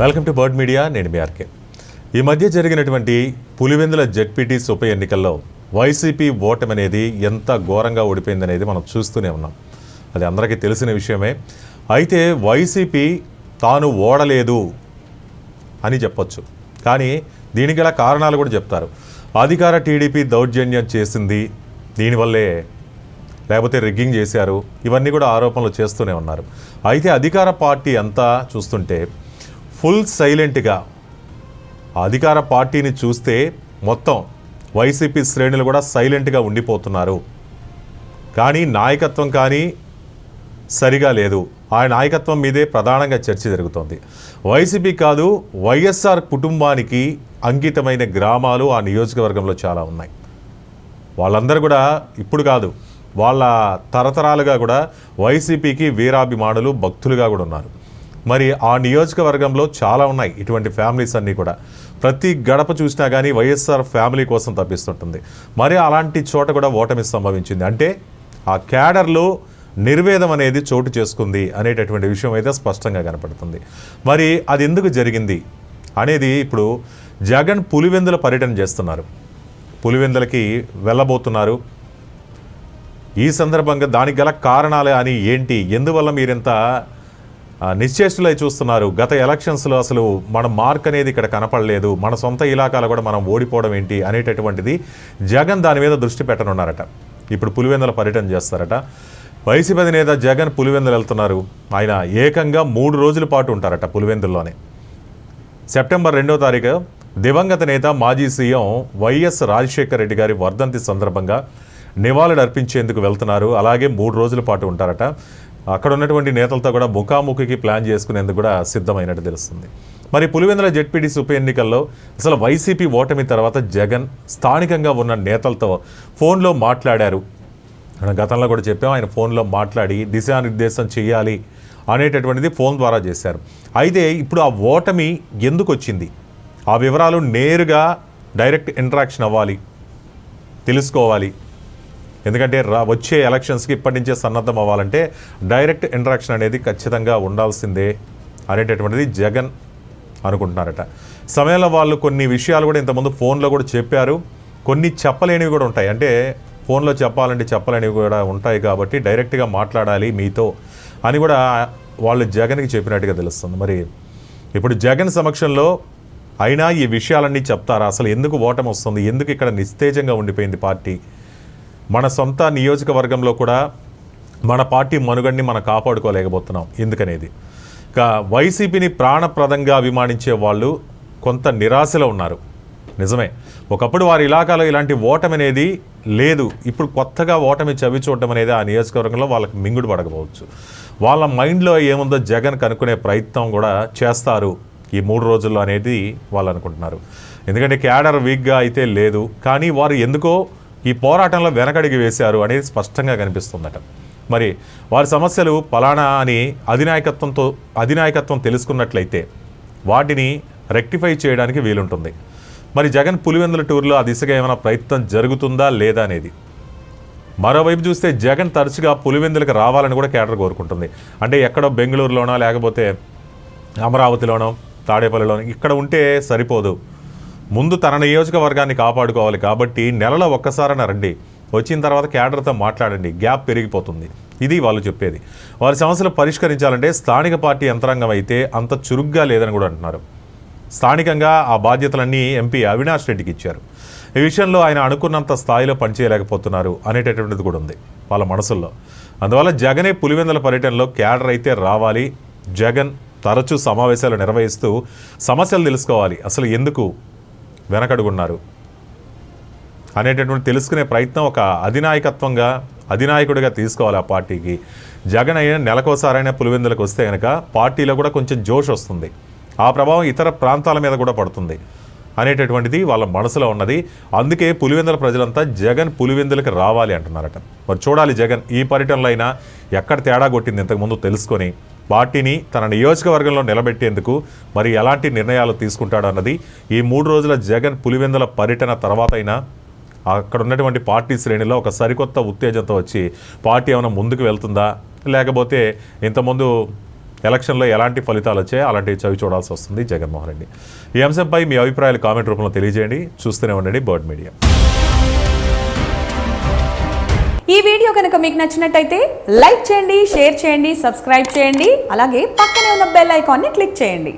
Welcome to bird media నేను మీ RK. ఈ మధ్య జరిగినటువంటి పులివెందుల జెడ్పీటీస్ ఉప ఎన్నికల్లో వైసీపీ ఓటమి అనేది ఎంత ఘోరంగా ఓడిపోయిందనేది మనం చూస్తూనే ఉన్నాం. అది అందరికీ తెలిసిన విషయమే. అయితే వైసీపీ తాను ఓడలేదు అని చెప్పొచ్చు. కానీ దీనికి గల కారణాలు కూడా చెప్తారు. అధికార టీడీపీ దౌర్జన్యం చేసింది దీనివల్లే లేకపోతే రిగ్గింగ్ చేశారు. ఇవన్నీ కూడా ఆరోపణలు చేస్తూనే ఉన్నారు. అయితే అధికార పార్టీ అంతా చూస్తుంటే ఫుల్ సైలెంట్గా. అధికార పార్టీని చూస్తే మొత్తం వైసీపీ శ్రేణులు కూడా సైలెంట్గా ఉండిపోతున్నారు. కానీ నాయకత్వం కానీ సరిగా లేదు. ఆ నాయకత్వం మీదే ప్రధానంగా చర్చ జరుగుతోంది. వైసీపీ కాదు వైఎస్ఆర్ కుటుంబానికి అంకితమైన గ్రామాలు ఆ నియోజకవర్గంలో చాలా ఉన్నాయి. వాళ్ళందరూ కూడా ఇప్పుడు కాదు వాళ్ళ తరతరాలుగా కూడా వైసీపీకి వీరాభిమానులు భక్తులుగా కూడా ఉన్నారు. మరి ఆ నియోజకవర్గంలో చాలా ఉన్నాయి. ఇటువంటి ఫ్యామిలీస్ అన్నీ కూడా. ప్రతి గడప చూసినా కానీ వైఎస్ఆర్ ఫ్యామిలీ కోసం తప్పిస్తుంటుంది. మరి అలాంటి చోట కూడా ఓటమి సంభవించింది. అంటే ఆ క్యాడర్లో నిర్వేదం అనేది చోటు చేసుకుంది అనేటటువంటి విషయం అయితే స్పష్టంగా కనపడుతుంది. మరి అది ఎందుకు జరిగింది అనేది ఇప్పుడు జగన్ పులివెందుల పర్యటన చేస్తున్నారు. పులివెందులకి వెళ్ళబోతున్నారు. ఈ సందర్భంగా దానికి గల కారణాలు అని ఏంటి? ఎందువల్ల మీరింత నిశ్చేష్టులై చూస్తున్నారు. గత ఎలక్షన్స్లో అసలు మన మార్క్ అనేది ఇక్కడ కనపడలేదు. మన సొంత ఇలాకాలో కూడా మనం ఓడిపోవడం ఏంటి అనేటటువంటిది జగన్ దాని మీద దృష్టి పెట్టనున్నారట. ఇప్పుడు పులివెందుల పర్యటన చేస్తారట. వైసీపీ అధినేత జగన్ పులివెందులు వెళ్తున్నారు. ఆయన ఏకంగా మూడు రోజుల పాటు ఉంటారట పులివెందుల్లోనే. సెప్టెంబర్ రెండో తారీఖు దివంగత నేత మాజీ సీఎం వైఎస్ రాజశేఖర రెడ్డి గారి వర్ధంతి సందర్భంగా నివాళులు అర్పించేందుకు వెళ్తున్నారు. అలాగే మూడు రోజుల పాటు ఉంటారట. అక్కడ ఉన్నటువంటి నేతలతో కూడా ముఖాముఖికి ప్లాన్ చేసుకునేందుకు కూడా సిద్ధమైనట్టు తెలుస్తుంది. మరి పులివెందుల జెడ్పీటీసీ ఉప ఎన్నికల్లో అసలు వైసీపీ ఓటమి తర్వాత జగన్ స్థానికంగా ఉన్న నేతలతో ఫోన్లో మాట్లాడారు. మనం గతంలో కూడా చెప్పాం ఆయన ఫోన్లో మాట్లాడి దిశానిర్దేశం చేయాలి అనేటటువంటిది ఫోన్ ద్వారా చేశారు. అయితే ఇప్పుడు ఆ ఓటమి ఎందుకు వచ్చింది ఆ వివరాలు నేరుగా డైరెక్ట్ ఇంటరాక్షన్ అవ్వాలి తెలుసుకోవాలి. ఎందుకంటే రా వచ్చే ఎలక్షన్స్కి ఇప్పటి నుంచే సన్నద్ధం అవ్వాలంటే డైరెక్ట్ ఇంటరాక్షన్ అనేది ఖచ్చితంగా ఉండాల్సిందే అనేటటువంటిది జగన్ అనుకుంటున్నారట. సమయంలో వాళ్ళు కొన్ని విషయాలు కూడా ఇంతకుముందు ఫోన్లో కూడా చెప్పారు. కొన్ని చెప్పలేనివి కూడా ఉంటాయి. అంటే ఫోన్లో చెప్పాలంటే చెప్పలేనివి కూడా ఉంటాయి కాబట్టి డైరెక్ట్గా మాట్లాడాలి మీతో అని కూడా వాళ్ళు జగన్కి చెప్పినట్టుగా తెలుస్తుంది. మరి ఇప్పుడు జగన్ సమక్షంలో అయినా ఈ విషయాలన్నీ చెప్తారా? అసలు ఎందుకు ఓటమి వస్తుంది? ఎందుకు ఇక్కడ నిస్తేజంగా ఉండిపోయింది పార్టీ? మన సొంత నియోజకవర్గంలో కూడా మన పార్టీ మనుగడిని మనం కాపాడుకోలేకపోతున్నాం ఎందుకనేది. ఇక వైసీపీని ప్రాణప్రదంగా అభిమానించే వాళ్ళు కొంత నిరాశలో ఉన్నారు. నిజమే. ఒకప్పుడు వారి ఇలాకాలో ఇలాంటి ఓటమి అనేది లేదు. ఇప్పుడు కొత్తగా ఓటమి చవి చూడటం అనేది ఆ నియోజకవర్గంలో వాళ్ళకి మింగుడు పడకపోవచ్చు. వాళ్ళ మైండ్లో ఏముందో జగన్ కనుక్కునే ప్రయత్నం కూడా చేస్తారు ఈ మూడు రోజుల్లో అనేది వాళ్ళు అనుకుంటున్నారు. ఎందుకంటే క్యాడర్ వీక్గా అయితే లేదు. కానీ వారు ఎందుకో ఈ పోరాటంలో వెనకడిగి వేశారు అనేది స్పష్టంగా కనిపిస్తుందట. మరి వారి సమస్యలు పలానా అని అధినాయకత్వంతో అధినాయకత్వం తెలుసుకున్నట్లయితే వాటిని రెక్టిఫై చేయడానికి వీలుంటుంది. మరి జగన్ పులివెందుల టూర్లో ఆ దిశగా ఏమైనా ప్రయత్నం జరుగుతుందా లేదా అనేది? మరోవైపు చూస్తే జగన్ తరచుగా పులివెందులకు రావాలని కూడా కేటర్ కోరుకుంటుంది. అంటే ఎక్కడో బెంగళూరులోనో లేకపోతే అమరావతిలోనో తాడేపల్లిలోనో ఇక్కడ ఉంటే సరిపోదు. ముందు తన నియోజకవర్గాన్ని కాపాడుకోవాలి కాబట్టి నెలలో ఒక్కసారైనా రండి. వచ్చిన తర్వాత కేడర్తో మాట్లాడండి. గ్యాప్ పెరిగిపోతుంది. ఇది వాళ్ళు చెప్పేది. వారి సమస్యలు పరిష్కరించాలంటే స్థానిక పార్టీ యంత్రాంగం అయితే అంత చురుగ్గా లేదని కూడా అంటున్నారు. స్థానికంగా ఆ బాధ్యతలన్నీ ఎంపీ అవినాష్ రెడ్డికి ఇచ్చారు. ఈ విషయంలో ఆయన అనుకున్నంత స్థాయిలో పనిచేయలేకపోతున్నారు అనేటటువంటిది కూడా ఉంది వాళ్ళ మనసుల్లో. అందువల్ల జగనే పులివెందుల పర్యటనలో క్యాడర్ అయితే రావాలి. జగన్ తరచూ సమావేశాలు నిర్వహిస్తూ సమస్యలు తెలుసుకోవాలి. అసలు ఎందుకు? వెనకడుగున్నారు. అనేటటువంటి తెలుసుకునే ప్రయత్నం ఒక అధినాయకత్వంగా అధినాయకుడిగా తీసుకోవాలి ఆ పార్టీకి. జగన్ అయిన నెలకోసారైనా పులివెందులకు వస్తే కనుక పార్టీలో కూడా కొంచెం జోష్ వస్తుంది. ఆ ప్రభావం ఇతర ప్రాంతాల మీద కూడా పడుతుంది. అనేటటువంటిది వాళ్ళ మనసులో ఉన్నది. అందుకే పులివెందుల ప్రజలంతా జగన్ పులివెందులకు రావాలి అంటున్నారట. మరి చూడాలి జగన్ ఈ పర్యటనలో అయినా ఎక్కడ తేడా కొట్టింది ఇంతకుముందు తెలుసుకొని పార్టీని తన నియోజకవర్గంలో నిలబెట్టేందుకు మరి ఎలాంటి నిర్ణయాలు తీసుకుంటాడన్నది ఈ మూడు రోజుల జగన్ పులివెందుల పర్యటన తర్వాత అయినా అక్కడ ఉన్నటువంటి పార్టీ శ్రేణిలో ఒక సరికొత్త ఉత్తేజంతో వచ్చి పార్టీ ఏమైనా ముందుకు వెళ్తుందా? లేకపోతే ఇంతకుముందు ఎలక్షన్లో ఎలాంటి ఫలితాలు వచ్చాయో అలాంటివి చవి చూడాల్సి వస్తుంది. జగన్మోహన్ రెడ్డి. ఈ అంశంపై మీ అభిప్రాయాలు కామెంట్ రూపంలో తెలియజేయండి. చూస్తూనే ఉండండి బర్డ్ మీడియా. ఈ వీడియో కనుక మీకు నచ్చినట్టయితే లైక్ చేయండి షేర్ చేయండి సబ్స్క్రైబ్ చేయండి. అలాగే పక్కనే ఉన్న బెల్ ఐకాన్ని క్లిక్ చేయండి.